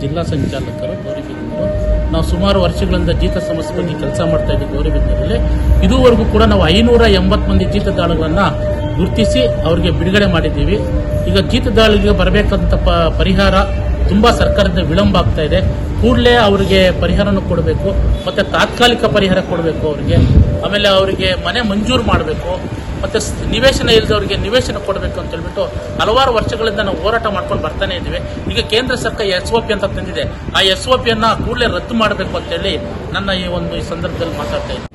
ಜಿಲ್ಲಾ ಸಂಚಾಲಕರು ಗೌರಿಬಿದನೂರು ನಾವು ಸುಮಾರು ವರ್ಷಗಳಿಂದ ಜೀತ ಸಮಸ್ಯೆ ಬಗ್ಗೆ ಕೆಲಸ ಮಾಡ್ತಾ ಇದ್ದೀವಿ ಗೌರಿಬಿದನೂರಲ್ಲಿ ಇದುವರೆಗೂ ಕೂಡ ನಾವು ಐನೂರ ಎಂಬತ್ತು ಮಂದಿ ಜೀತದಾಳುಗಳನ್ನ ಗುರುತಿಸಿ ಅವರಿಗೆ ಬಿಡುಗಡೆ ಮಾಡಿದ್ದೀವಿ. ಈಗ ಜೀತದಾಳಿಗೆ ಬರಬೇಕಂತ ಪ, ಪರಿಹಾರ ತುಂಬ ಸರ್ಕಾರದಿಂದ ವಿಳಂಬ ಆಗ್ತಾ ಇದೆ. ಕೂಡಲೇ ಅವರಿಗೆ ಪರಿಹಾರನೂ ಕೊಡಬೇಕು, ಮತ್ತು ತಾತ್ಕಾಲಿಕ ಪರಿಹಾರ ಕೊಡಬೇಕು ಅವರಿಗೆ. ಆಮೇಲೆ ಅವರಿಗೆ ಮನೆ ಮಂಜೂರು ಮಾಡಬೇಕು. ಮತ್ತೆ ನಿವೇಶನ ಇಲ್ಲದವರಿಗೆ ನಿವೇಶನ ಕೊಡಬೇಕು ಅಂತ ಹೇಳ್ಬಿಟ್ಟು ಹಲವಾರು ವರ್ಷಗಳಿಂದ ನಾವು ಹೋರಾಟ ಮಾಡ್ಕೊಂಡು ಬರ್ತಾನೆ ಇದ್ದೀವಿ. ಈಗ ಕೇಂದ್ರ ಸರ್ಕಾರ ಎಸ್ ಒ ಪಿ ಅಂತ ತಂದಿದೆ. ಆ ಎಸ್ ಒ ಪಿಯನ್ನು ಕೂಡಲೇ ರದ್ದು ಮಾಡಬೇಕು ಅಂತ ಹೇಳಿ ನನ್ನ ಈ ಒಂದು ಈ ಸಂದರ್ಭದಲ್ಲಿ ಮಾತಾಡ್ತಾ ಇದ್ದೀನಿ.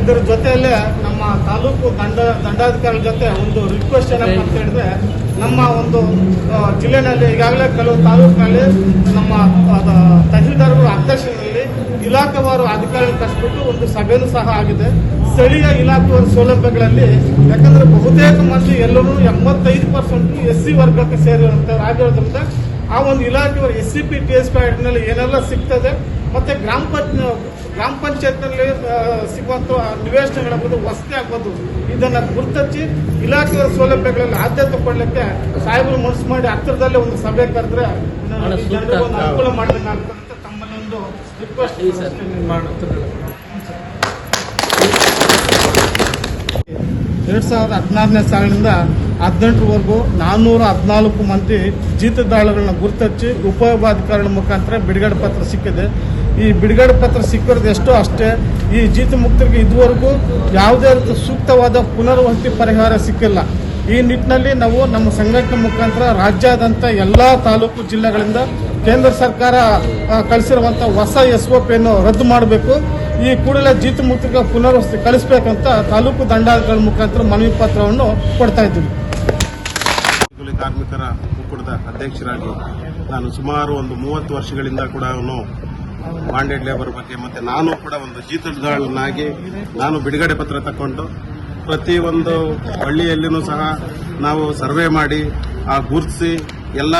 ಇದರ ಜೊತೆಯಲ್ಲೇ ನಮ್ಮ ತಾಲೂಕು ದಂಡ ದಂಡಾಧಿಕಾರಿಗಳ ಜೊತೆ ಒಂದು ರಿಕ್ವೆಸ್ಟ್ ಏನಪ್ಪ ಅಂತ ಹೇಳಿದ್ರೆ ನಮ್ಮ ಒಂದು ಜಿಲ್ಲೆನಲ್ಲಿ ಈಗಾಗಲೇ ಕೆಲವು ತಾಲೂಕಿನಲ್ಲಿ ನಮ್ಮ ಅದ, ತಹಸೀಲ್ದಾರ್ಗಳ ಅಧ್ಯಕ್ಷರಲ್ಲಿ ಇಲಾಖಾವಾರು ಅಧಿಕಾರಿಗಳು ಕರೆಸ್ಬಿಟ್ಟು ಒಂದು ಸಭೆಯೂ ಸಹ ಆಗಿದೆ. ಸ್ಥಳೀಯ ಇಲಾಖೆಯ ಸೌಲಭ್ಯಗಳಲ್ಲಿ ಯಾಕಂದ್ರೆ ಬಹುತೇಕ ಮಂದಿ ಎಲ್ಲರೂ ಎಂಬತ್ತೈದು ಪರ್ಸೆಂಟ್ ಎಸ್ ಸಿ ವರ್ಗಕ್ಕೆ ಸೇರಿರುವಂತವ್ರು ಆಗಿರೋದ್ರಿಂದ ಆ ಒಂದು ಇಲಾಖೆಯವರು S C P T S P ನಲ್ಲಿ ಏನೆಲ್ಲ ಸಿಗ್ತದೆ ಮತ್ತೆ ಗ್ರಾಮ ಪಂಚ ಗ್ರಾಮ ಪಂಚಾಯತ್ನಲ್ಲಿ ಸಿಗುವಂಥ ನಿವೇಶನಗಳಾಗ್ಬೋದು ವಸತಿ ಆಗ್ಬೋದು. ಇದನ್ನ ಗುರುತಿಸಿ ಇಲಾಖೆಯ ಸೌಲಭ್ಯಗಳಲ್ಲಿ ಆದ್ಯತೆ ಕೊಡ್ಲಿಕ್ಕೆ ಸಾಹೇಬರು ಮನಸ್ಸು ಮಾಡಿ ಹತ್ತಿರದಲ್ಲೇ ಒಂದು ಸಭೆ ಕರೆದ್ರೆ. ಜನರಿಗೆ ಒಂದು ಅನುಕೂಲ ಮಾಡಬೇಕಾಗ್ತದೆ ಆಗ್ತದೆ ಅಂತ ತಮ್ಮಲ್ಲಿ ಒಂದು ರಿಕ್ವೆಸ್ಟ್ ಈ ಸರ್. ಎರಡ್ ಸಾವಿರದ ಹದಿನಾರನೇ ಸಾಲಿನಿಂದ ಹದಿನೆಂಟರವರೆಗೂ ನಾನ್ನೂರ ಹದಿನಾಲ್ಕು ಮಂದಿ ಜೀತದಾಳುಗಳನ್ನ ಗುರುತಚ್ಚಿ ಉಪಯೋಗಾಧಿಕಾರಿಗಳ ಮುಖಾಂತರ ಬಿಡುಗಡೆ ಪತ್ರ ಸಿಕ್ಕಿದೆ. ಈ ಬಿಡುಗಡೆ ಪತ್ರ ಸಿಕ್ಕಿರೋದು ಎಷ್ಟೋ ಅಷ್ಟೇ. ಈ ಜೀತ ಮುಕ್ತರಿಗೆ ಇದುವರೆಗೂ ಯಾವುದೇ ರೀತಿ ಸೂಕ್ತವಾದ ಪುನರ್ವಸತಿ ಪರಿಹಾರ ಸಿಕ್ಕಿಲ್ಲ. ಈ ನಿಟ್ಟಿನಲ್ಲಿ ನಾವು ನಮ್ಮ ಸಂಘಟನೆ ಮುಖಾಂತರ ರಾಜ್ಯಾದ್ಯಂತ ಎಲ್ಲ ತಾಲೂಕು ಜಿಲ್ಲೆಗಳಿಂದ ಕೇಂದ್ರ ಸರ್ಕಾರ ಕಳಿಸಿರುವಂಥ ಹೊಸ ಎಸ್ ಒ ಪಿಯನ್ನು ರದ್ದು ಮಾಡಬೇಕು. ಈ ಕೂಡಲೇ ಜೀತ ಮುಕ್ತಿಗೆ ಪುನರ್ವಸತಿ ಕಳಿಸಬೇಕಂತ ತಾಲೂಕು ದಂಡಾಧಿಕಾರಿಗಳ ಮುಖಾಂತರ ಮನವಿ ಪತ್ರವನ್ನು ಕೊಡ್ತಾ ಇದ್ದೀವಿ. ಕೂಲಿ ಕಾರ್ಮಿಕರ ಒಕ್ಕೂಟದ ಅಧ್ಯಕ್ಷರಾಗಿ ನಾನು ಸುಮಾರು ಒಂದು ಮೂವತ್ತು ವರ್ಷಗಳಿಂದ ಕೂಡ ಅವನು ಬಾಂಡೆಡ್ ಲೇಬರ್ ಬಗ್ಗೆ ಮತ್ತೆ ನಾನು ಕೂಡ ಒಂದು ಜೀತದಾಳನಾಗಿ ನಾನು ಬಿಡುಗಡೆ ಪತ್ರ ತಕೊಂಡು ಪ್ರತಿ ಒಂದು ಹಳ್ಳಿಯಲ್ಲಿನೂ ಸಹ ನಾವು ಸರ್ವೆ ಮಾಡಿ ಆ ಗುರುತಿಸಿ ಎಲ್ಲ